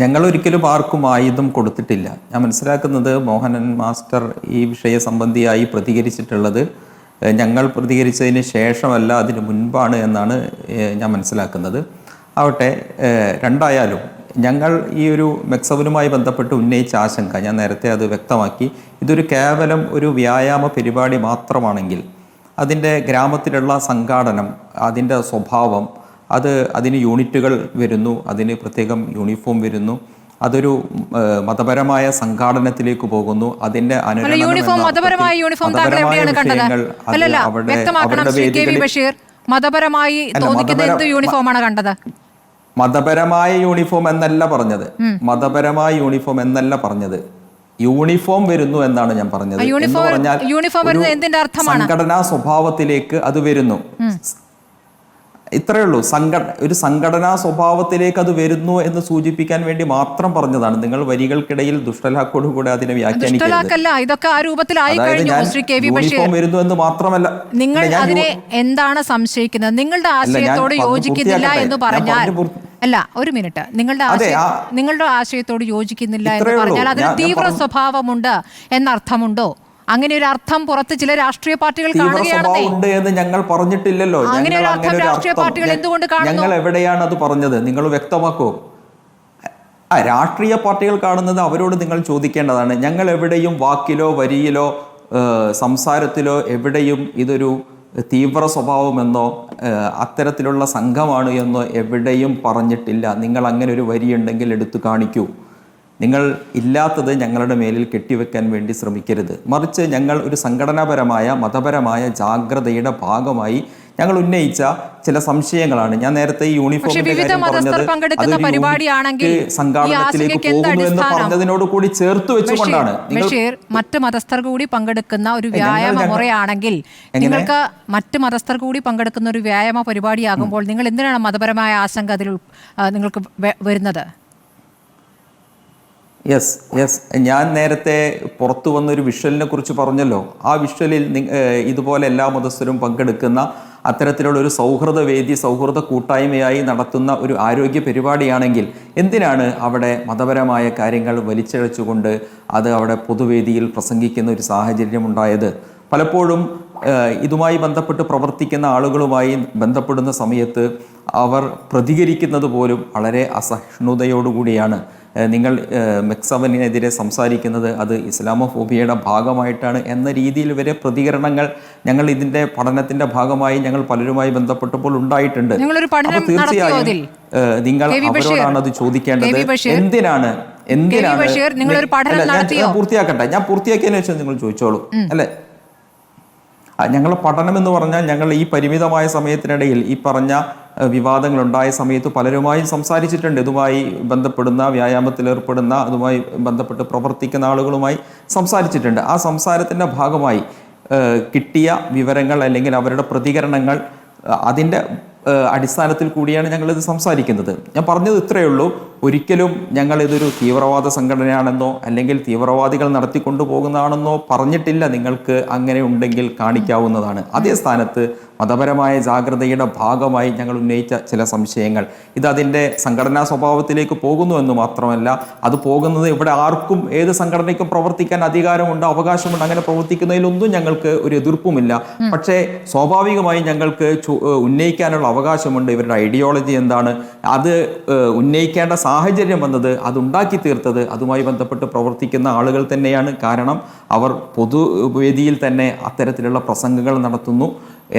ഞങ്ങൾ ഒരിക്കലും ആർക്കും ആയുധം കൊടുത്തിട്ടില്ല. ഞാൻ മനസ്സിലാക്കുന്നത് മോഹനൻ മാസ്റ്റർ ഈ വിഷയ സംബന്ധിയായി പ്രതികരിച്ചിട്ടുള്ളത് ഞങ്ങൾ പ്രതികരിച്ചതിന് ശേഷമല്ല അതിന് മുൻപാണ് എന്നാണ് ഞാൻ മനസ്സിലാക്കുന്നത്. ആവട്ടെ രണ്ടായാലും ഞങ്ങൾ ഈ ഒരു മെക്സവനുമായി ബന്ധപ്പെട്ട് ഉന്നയിച്ച ആശങ്ക ഞാൻ നേരത്തെ അത് വ്യക്തമാക്കി. ഇതൊരു കേവലം ഒരു വ്യായാമ പരിപാടി മാത്രമാണെങ്കിൽ അതിന്റെ ഗ്രാമത്തിലുള്ള സംഘാടനം അതിന്റെ സ്വഭാവം അത് അതിന് യൂണിറ്റുകൾ വരുന്നു അതിന് പ്രത്യേകം യൂണിഫോം വരുന്നു അതൊരു മതപരമായ സംഘാടനത്തിലേക്ക് പോകുന്നു അതിന്റെ മതപരമായ യൂണിഫോം മതപരമായി തോന്നിക്കുന്ന യൂണിഫോമാണ് കണ്ടത്? മതപരമായ യൂണിഫോം എന്നല്ല പറഞ്ഞത്. മതപരമായ യൂണിഫോം എന്നല്ല പറഞ്ഞത്. യൂണിഫോം വരുന്നു എന്നാണ് ഞാൻ പറഞ്ഞത്. എന്ന് യൂണിഫോം- പറഞ്ഞാൽ? സംഘടനാ സ്വഭാവത്തിലേക്ക് അത് വരുന്നു. ഇത്രയേ ഉള്ളൂ. സംഘ ഒരു സംഘടനാ സ്വഭാവത്തിലേക്ക് അത് വരുന്നു എന്ന് സൂചിപ്പിക്കാൻ വേണ്ടി മാത്രം പറഞ്ഞതാണ്. നിങ്ങൾ വരികൾക്കിടയിൽ ദുഷ്ടലാക്കോട് കൂടെ അതിനെ വ്യാഖ്യാനിക്കരുത്. ദുഷ്ടലാക്കല്ല ഇതൊക്കെ ആ രൂപത്തിലായി അതായത് കഴിഞ്ഞു ഞാൻ Shri K V Basheer. Uniform വരുന്നു എന്ന് മാത്രമല്ല. നിങ്ങൾ അതിനെ എന്താണ് സംശയിക്കുന്നത്? നിങ്ങളുടെ ആശയത്തോട് യോജിക്കുന്നില്ല എന്ന് പറഞ്ഞാൽ അല്ല ഒരു മിനിറ്റ്. നിങ്ങളുടെ നിങ്ങളുടെ ആശയത്തോട് യോജിക്കുന്നില്ല എന്ന് പറഞ്ഞാൽ അതിന് തീവ്ര. സ്വഭാവമുണ്ട് എന്നർത്ഥമുണ്ടോ? അങ്ങനെ ഒരു അർത്ഥം പുറത്ത് ചില രാഷ്ട്രീയ പാർട്ടികൾ ഉണ്ട് എന്ന് ഞങ്ങൾ പറഞ്ഞിട്ടില്ലല്ലോ. അങ്ങനെ ഒരു അർത്ഥം രാഷ്ട്രീയ പാർട്ടികൾ എന്തുകൊണ്ട് കാണുന്നു? ഞങ്ങൾ എവിടെയാണ് അത് പറഞ്ഞത്? നിങ്ങൾ വ്യക്തമാക്കൂ. ആ രാഷ്ട്രീയ പാർട്ടികൾ കാണുന്നത് അവരോട് നിങ്ങൾ ചോദിക്കേണ്ടതാണ്. ഞങ്ങൾ എവിടെയും വാക്കിലോ വരിയിലോ സംസാരത്തിലോ എവിടെയും ഇതൊരു തീവ്ര സ്വഭാവമെന്നോ അത്തരത്തിലുള്ള സംഘമാണ് എന്നോ എവിടെയും പറഞ്ഞിട്ടില്ല. നിങ്ങൾ അങ്ങനെ ഒരു വരിയുണ്ടെങ്കിൽ എടുത്തു കാണിക്കൂ. നിങ്ങൾ ഇല്ലാത്തത് ഞങ്ങളുടെ മേലിൽ കെട്ടിവെക്കാൻ വേണ്ടി ശ്രമിക്കരുത്. മറിച്ച് ഞങ്ങൾ ഒരു സംഘടനാപരമായ മതപരമായ ജാഗ്രതയുടെ ഭാഗമായി ഞങ്ങൾ ഉന്നയിച്ച ചില സംശയങ്ങളാണ്. ഞാൻ നേരത്തെ ഈ യൂണിഫോമിന്റെ കാര്യം പറഞ്ഞത് പരിപാടിയാണെങ്കിൽ സംഘാടനത്തിലേക്ക് പോകുന്നു എന്ന് പറഞ്ഞതിനോട് കൂടി ചേർത്ത് വെച്ചുകൊണ്ടാണ്. മറ്റ് മതസ്ഥർ കൂടി പങ്കെടുക്കുന്ന ഒരു വ്യായാമമുറയാണെങ്കിൽ വ്യായാമ മുറയാണെങ്കിൽ നിങ്ങൾക്ക് മറ്റ് മതസ്ഥർ കൂടി പങ്കെടുക്കുന്ന ഒരു വ്യായാമ പരിപാടിയാകുമ്പോൾ നിങ്ങൾ എന്തിനാണ് മതപരമായ ആശങ്ക അതിൽ നിങ്ങൾക്ക് വരുന്നത്? യെസ് യെസ് ഞാൻ നേരത്തെ പുറത്തു വന്നൊരു വിഷ്വലിനെ കുറിച്ച് പറഞ്ഞല്ലോ. ആ വിഷ്വലിൽ ഇതുപോലെ എല്ലാ മതസ്ഥരും പങ്കെടുക്കുന്ന അത്തരത്തിലുള്ള ഒരു സൗഹൃദ വേദി സൗഹൃദ കൂട്ടായ്മയായി നടത്തുന്ന ഒരു ആരോഗ്യ പരിപാടിയാണെങ്കിൽ എന്തിനാണ് അവിടെ മതപരമായ കാര്യങ്ങൾ വലിച്ചഴച്ചുകൊണ്ട് അത് അവിടെ പൊതുവേദിയിൽ പ്രസംഗിക്കുന്ന ഒരു സാഹചര്യം ഉണ്ടായത്? പലപ്പോഴും ഇതുമായി ബന്ധപ്പെട്ട് പ്രവർത്തിക്കുന്ന ആളുകളുമായി ബന്ധപ്പെടുന്ന സമയത്ത് അവർ പ്രതികരിക്കുന്നത് പോലും വളരെ അസഹിഷ്ണുതയോടുകൂടിയാണ്. നിങ്ങൾ മെക്സവനെതിരെ സംസാരിക്കുന്നത് അത് ഇസ്ലാമോഫോബിയയുടെ ഭാഗമായിട്ടാണ് എന്ന രീതിയിൽ വരെ പ്രതികരണങ്ങൾ ഞങ്ങൾ ഇതിന്റെ പഠനത്തിന്റെ ഭാഗമായി ഞങ്ങൾ പലരുമായി ബന്ധപ്പെട്ടപ്പോൾ ഉണ്ടായിട്ടുണ്ട്. തീർച്ചയായും നിങ്ങൾ അവരോടാണ് അത് ചോദിക്കേണ്ടത്. എന്തിനാണ്? എന്തിനാണ്? ഞാൻ പൂർത്തിയാക്കട്ടെ. ഞാൻ പൂർത്തിയാക്കിയതിനു ശേഷം നിങ്ങൾ ചോദിച്ചോളൂ. അല്ലേ? ഞങ്ങൾ പഠനം എന്ന് പറഞ്ഞാൽ ഞങ്ങൾ ഈ പരിമിതമായ സമയത്തിനിടയിൽ ഈ പറഞ്ഞ ഉണ്ടായ സമയത്ത് പലരുമായി സംസാരിച്ചിട്ടുണ്ട്. ഇതുമായി ബന്ധപ്പെടുന്ന വ്യായാമത്തിൽ ഏർപ്പെടുന്ന അതുമായി ബന്ധപ്പെട്ട് പ്രവർത്തിക്കുന്ന ആളുകളുമായി സംസാരിച്ചിട്ടുണ്ട്. ആ സംസാരത്തിന്റെ ഭാഗമായി കിട്ടിയ വിവരങ്ങൾ അല്ലെങ്കിൽ അവരുടെ പ്രതികരണങ്ങൾ അതിന്റെ അടിസ്ഥാനത്തിൽ കൂടിയാണ് ഞങ്ങളിത് സംസാരിക്കുന്നത്. ഞാൻ പറഞ്ഞത് ഇത്രയേ ഉള്ളൂ. ഒരിക്കലും ഞങ്ങൾ ഇതൊരു തീവ്രവാദ സംഘടനയാണെന്നോ അല്ലെങ്കിൽ തീവ്രവാദികൾ നടത്തിക്കൊണ്ടു പോകുന്നതാണെന്നോ പറഞ്ഞിട്ടില്ല നിങ്ങൾക്ക് അങ്ങനെ ഉണ്ടെങ്കിൽ കാണിക്കാവുന്നതാണ്. അതേ സ്ഥാനത്ത് മതപരമായ ജാഗ്രതയുടെ ഭാഗമായി ഞങ്ങൾ ഉന്നയിച്ച ചില സംശയങ്ങൾ. ഇത് അതിന്റെ സംഘടനാ സ്വഭാവത്തിലേക്ക് പോകുന്നു എന്ന് മാത്രമല്ല അത് പോകുന്നത് ഇവിടെ ആർക്കും ഏത് സംഘടനയ്ക്കും പ്രവർത്തിക്കാൻ അധികാരമുണ്ട് അവകാശമുണ്ട് അങ്ങനെ പ്രവർത്തിക്കുന്നതിലൊന്നും ഞങ്ങൾക്ക് ഒരു എതിർപ്പുമില്ല. പക്ഷേ സ്വാഭാവികമായി ഞങ്ങൾക്ക് ഉന്നയിക്കാനുള്ള അവകാശമുണ്ട്. ഇവരുടെ ഐഡിയോളജി എന്താണ്? അത് ഉന്നയിക്കേണ്ട സാഹചര്യം വന്നത് അതുണ്ടാക്കി തീർത്തത് അതുമായി ബന്ധപ്പെട്ട് പ്രവർത്തിക്കുന്ന ആളുകൾ തന്നെയാണ്. കാരണം അവർ പൊതുവേദിയിൽ തന്നെ അത്തരത്തിലുള്ള പ്രസംഗങ്ങൾ നടത്തുന്നു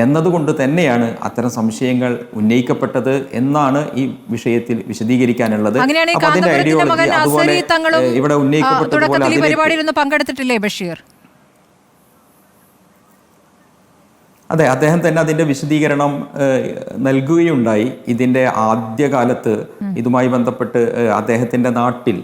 എന്നതുകൊണ്ട് തന്നെയാണ് അത്തരം സംശയങ്ങൾ ഉന്നയിക്കപ്പെട്ടത് എന്നാണ് ഈ വിഷയത്തിൽ വിശദീകരിക്കാനുള്ളത്. അതിന്റെ ഐഡിയോളജി അതുപോലെ ഇവിടെ ഉന്നയിക്കപ്പെട്ടതുപോലെ പങ്കെടുത്തിട്ടില്ലേ ബഷീർ? അതെ അദ്ദേഹം തന്നെ അതിന്റെ വിശദീകരണം നൽകുകയുണ്ടായി. ഇതിന്റെ ആദ്യകാലത്ത് ഇതുമായി ബന്ധപ്പെട്ട് അദ്ദേഹത്തിന്റെ നാട്ടിൽ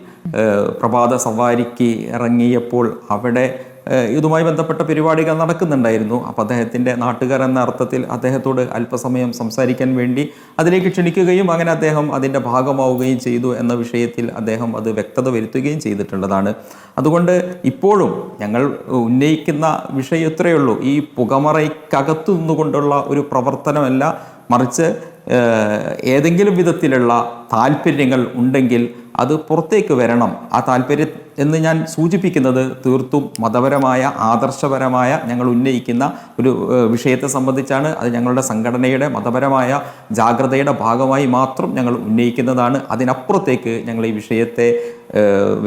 പ്രഭാത സവാരിക്ക് ഇറങ്ങിയപ്പോൾ അവിടെ ഇതുമായി ബന്ധപ്പെട്ട പരിപാടികൾ നടക്കുന്നുണ്ടായിരുന്നു. അപ്പോൾ അദ്ദേഹത്തിന്റെ നാട്ടുകാർ എന്ന അർത്ഥത്തിൽ അദ്ദേഹത്തോട് അല്പസമയം സംസാരിക്കാൻ വേണ്ടി അതിലേക്ക് ക്ഷണിക്കുകയും അങ്ങനെ അദ്ദേഹം അതിന്റെ ഭാഗമാവുകയും ചെയ്തു എന്ന വിഷയത്തിൽ അദ്ദേഹം അത് വ്യക്തത വരുത്തുകയും ചെയ്തിട്ടുള്ളതാണ്. അതുകൊണ്ട് ഇപ്പോഴും ഞങ്ങൾ ഉന്നയിക്കുന്ന വിഷയം ഇത്രയേ ഉള്ളൂ. ഈ പുകമറയ്ക്കകത്തു നിന്നുകൊണ്ടുള്ള ഒരു പ്രവർത്തനമല്ല മറിച്ച് ഏതെങ്കിലും വിധത്തിലുള്ള താല്പര്യങ്ങൾ ഉണ്ടെങ്കിൽ അത് പുറത്തേക്ക് വരണം. ആ താല്പര്യം എന്ന് ഞാൻ സൂചിപ്പിക്കുന്നത് തീർത്തും മതപരമായ ആദർശപരമായ ഞങ്ങൾ ഉന്നയിക്കുന്ന ഒരു വിഷയത്തെ സംബന്ധിച്ചാണ്. അത് ഞങ്ങളുടെ സംഘടനയുടെ മതപരമായ ജാഗ്രതയുടെ ഭാഗമായി മാത്രം ഞങ്ങൾ ഉന്നയിക്കുന്നതാണ്. അതിനപ്പുറത്തേക്ക് ഞങ്ങൾ ഈ വിഷയത്തെ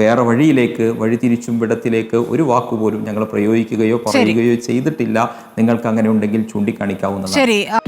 വേറെ വഴിയിലേക്ക് വഴിതിരിച്ചും വിടത്തിലേക്ക് ഒരു വാക്കുപോലും ഞങ്ങൾ പ്രയോഗിക്കുകയോ പറയുകയോ ചെയ്തിട്ടില്ല. നിങ്ങൾക്ക് അങ്ങനെ ഉണ്ടെങ്കിൽ ചൂണ്ടിക്കാണിക്കാവുന്നതാണ്.